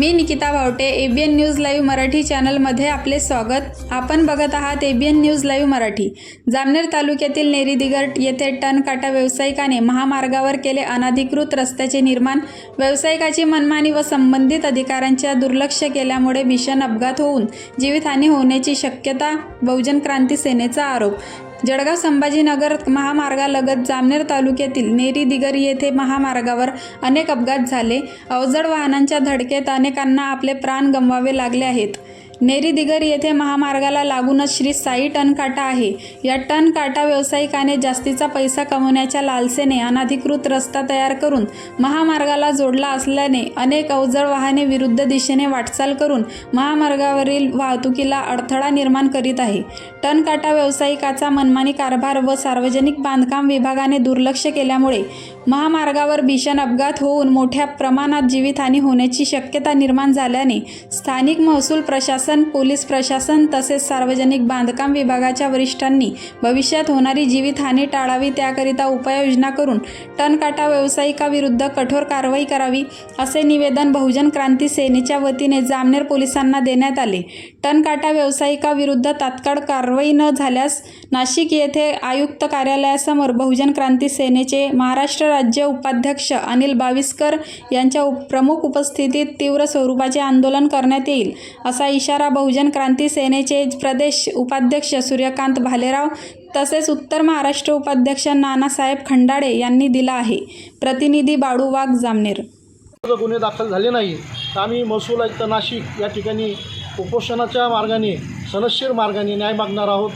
Me Nikita Bhavte A B N news live Marathi चॅनलमध्ये आपले स्वागत. आपण बघत आहात A B N news live Marathi. Jamner तालुक्यातील नेरीदिगट येथे टनकाटा व्यावसायिकाने महामार्गावर केले अनधिकृत रस्त्याचे निर्माण. व्यावसायिकाची मनमानी व संबंधित अधिकाऱ्यांच्या दुर्लक्ष केल्यामुळे भीषण अपघात होऊन जीवितहानी होण्याची शक्यता. बहुजन क्रांती सेनेचा आरोप. जळगाव संभाजीनगर महामार्गालगत जामनेर तालुक्यातील नेरी दिगर येथे महामार्गावर अनेक अपघात झाले. अवजड वाहनांच्या धडकेत अनेकांना आपले प्राण गमवावे लागले आहेत. नेरी दिगर येथे महामार्गाला लागूनच श्री साई टनकाटा आहे. या टनकाटा व्यावसायिकाने जास्तीचा पैसा कमवण्याच्या लालसेने अनाधिकृत रस्ता तयार करून महामार्गाला जोडला असल्याने अनेक अवजड वाहने विरुद्ध दिशेने वाटचाल करून महामार्गावरील वाहतुकीला अडथळा निर्माण करीत आहे. टनकाटा व्यावसायिकाचा मनमानी कारभार व सार्वजनिक बांधकाम विभागाने दुर्लक्ष केल्यामुळे महामार्गावर भीषण अपघात होऊन मोठ्या प्रमाणात जीवितहानी होण्याची शक्यता निर्माण झाल्याने स्थानिक महसूल प्रशासन पोलीस प्रशासन तसेच सार्वजनिक बांधकाम विभागाच्या वरिष्ठांनी भविष्यात होणारी जीवितहानी टाळावी त्याकरिता उपाययोजना करून टनकाटा व्यावसायिकाविरुद्ध कठोर कारवाई करावी असे निवेदन बहुजन क्रांती सेनेच्या वतीने जामनेर पोलिसांना देण्यात आले. टनकाटा व्यावसायिकाविरुद्ध तात्काळ कारवाई न झाल्यास नाशिक येथे आयुक्त कार्यालयासमोर बहुजन क्रांती सेनेचे महाराष्ट्र राज्य उपाध्यक्ष अनिल बाविस्कर यांच्या उप प्रमुख उपस्थितीत तीव्र स्वरूपाचे आंदोलन करण्यात येईल असा इशारा बहुजन क्रांती सेनेचे प्रदेश उपाध्यक्ष सूर्यकांत भालेराव तसेच उत्तर महाराष्ट्र उपाध्यक्ष नानासाहेब खंडाळे यांनी दिला आहे. प्रतिनिधी बाळू वाघ जामनेर. गुन्हे दाखल झाले नाही तर आम्ही महसूल आयुक्त नाशिक या ठिकाणी उपोषणाच्या मार्गाने सनशीर मार्गाने न्याय मागणार आहोत.